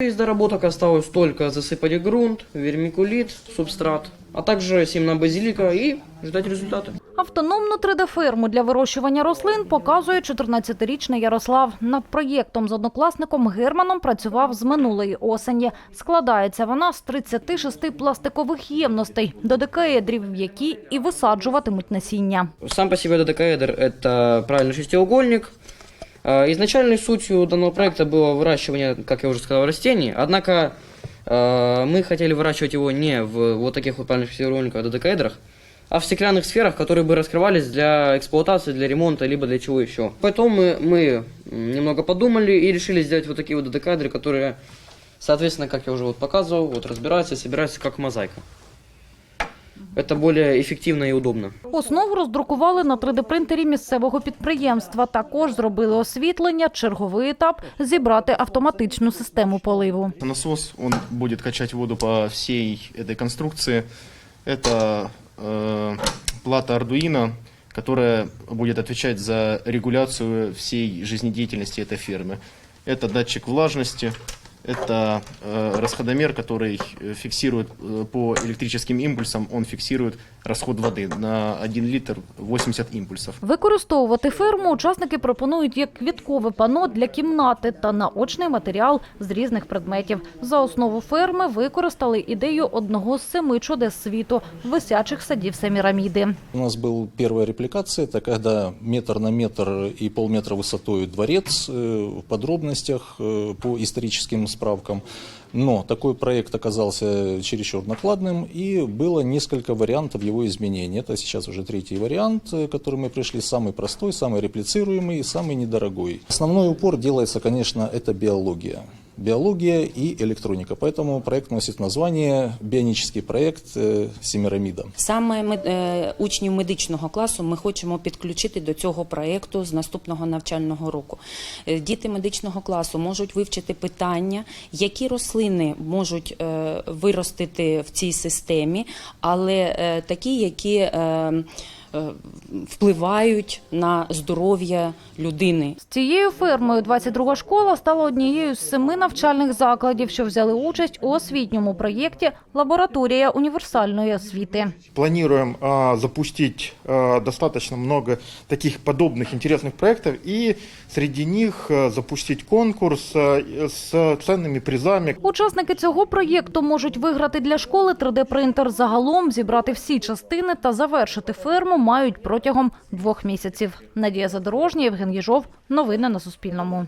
Из доработок осталось только засыпать грунт, вермикулит, субстрат, а также семена базилика и ждать результаты. Автономну 3D-ферму для вирощування рослин показує 14-річний Ярослав. Над проєктом з однокласником Германом працював з минулої осені. Складається вона з 36 пластикових ємностей, до декаедрів, в які і висаджуватимуть насіння. Сам по себе додекаэдр – это правильный шестиугольник. Э, Изначальной сутью данного проекта было выращивание, как я уже сказал, растений, однако э, мы хотели выращивать его не в вот таких вот правильных шестиугольниках, а додекаэдрах, а в стеклянных сферах, которые бы раскрывались для эксплуатации, для ремонта, либо для чего еще. Потом мы, мы м, немного подумали и решили сделать вот такие вот додекаэдры, которые, соответственно, как я уже вот показывал, вот разбираются, собираются как мозаика. Это более эффективно и удобно. Основу роздрукували на 3D-принтері місцевого підприємства. Також зробили освітлення, черговий етап – зібрати автоматичну систему поливу. Насос, он будет качать воду по всей этой конструкции. Это э, плата Arduino, которая будет отвечать за регуляцию всей жизнедеятельности этой фермы. Это датчик влажности, это э, расходомер, который э, фиксирует э, по электрическим импульсам, он фиксирует расход воды на 1 литр 80 импульсов. Використовувати ферму учасники пропонують як квіткове пано для кімнати та наочний матеріал з різних предметів. За основу ферми використали ідею одного з семи чудес світу – висячих садів Семіраміди. У нас была первая репликация, это когда метр на метр и полметра высотой дворец э, в подробностях э, по историческим справкам. Но такой проект оказался чересчур накладным, и было несколько вариантов его изменения. Это сейчас уже третий вариант, э, к которому мы пришли, самый простой, самый реплицируемый и самый недорогой. Основной упор делается, конечно, это биология. Биология и электроника. Поэтому проект носит название «Бионический проект э, Семирамида». Саме мед- е, учнів медичного класу ми хочемо підключити до цього проєкту з наступного навчального року. Е, Діти медичного класу можуть вивчити питання, які рослини можуть е, виростити в цій системі, але е, такі, які е, е, впливають на здоров'я людини. З цією фермою 22-га школа стала однією з семи навчальних закладів, що взяли участь у освітньому проєкті «Лабораторія універсальної освіти». планируем а, запустить а, достаточно много таких подобных интересных проектов и среди них а, запустить конкурс а, с ценными призами. Учасники цього проєкту можуть виграти для школи 3D-принтер. Загалом зібрати всі частини та завершити ферму мають протягом двох місяців. Надія Задорожня, Євген Єжов. Новини на Суспільному.